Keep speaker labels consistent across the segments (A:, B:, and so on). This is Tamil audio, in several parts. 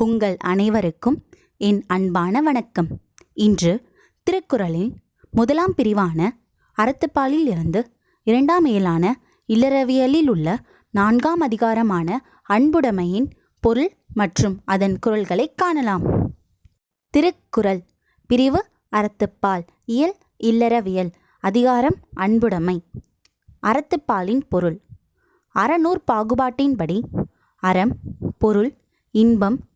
A: உங்கள் அனைவருக்கும் என் அன்பான வணக்கம். இன்று திருக்குறளின் முதலாம் பிரிவான அறத்துப்பாலில் இருந்து இரண்டாம் இயலான இல்லறவியலில் உள்ள நான்காம் அதிகாரமான அன்புடைமையின் பொருள் மற்றும் அதன் குரல்களை காணலாம். திருக்குறள் பிரிவு அறத்துப்பால் இயல் இல்லறவியல் அதிகாரம் அன்புடைமை. அறத்துப்பாலின் பொருள் அறநூற் பாகுபாட்டின்படி அறம் பொருள் இன்பம்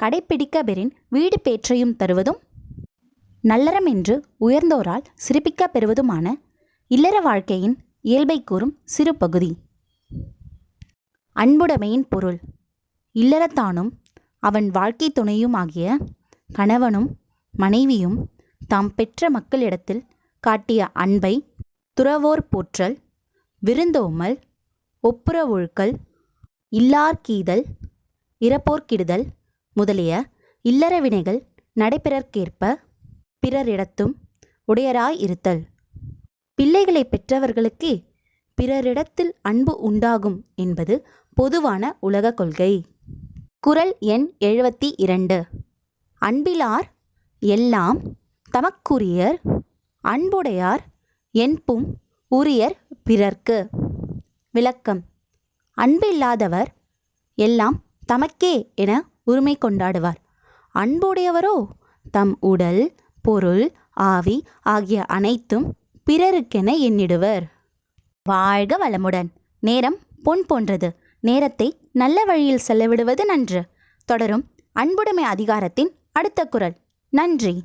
A: கடைப்பிடிக்க பெறின் வீடு பேற்றையும் தருவதும்? நல்லறம் என்று உயர்ந்தோரால் சிறப்பிக்க பெறுவதுமான இல்லற வாழ்க்கையின் இயல்பை கூறும் சிறு பகுதி. அன்புடைமையின் பொருள். இல்லறத்தானும் அவன் வாழ்க்கை துணையுமாகிய கணவனும் மனைவியும் தாம் பெற்ற மக்களிடத்தில் காட்டிய அன்பை துறவோர் போற்றல் விருந்தோமல் ஒப்புரவொழுக்கல் இல்லார்க்கீதல் இறப்போர்க்கிடுதல் முதலிய இல்லற வினைகள் நடைபெறற்கேற்ப பிறரிடத்தும் உடையராய் இருத்தல். பிள்ளைகளை பெற்றவர்களுக்கு பிறரிடத்தில் அன்பு உண்டாகும் என்பது பொதுவான உலக கொள்கை. குறள் எண் எழுபத்தி இரண்டு அன்பிலார் எல்லாம் தமக்குரியர் அன்புடையார் என்பும் உரியர் பிறர்க்கு. விளக்கம். அன்பில்லாதவர் எல்லாம் தமக்கே என உரிமை கொண்டாடுவார். அன்புடையவரோ தம் உடல் பொருள் ஆவி ஆகிய அனைத்தும் பிறருக்கென எண்ணிடுவர். வாழ்க வளமுடன். நேரம் பொன் போன்றது. நேரத்தை நல்ல வழியில் செலவிடுவது நன்று. தொடரும் அன்புடைமை அதிகாரத்தின் அடுத்த குரல். நன்றி.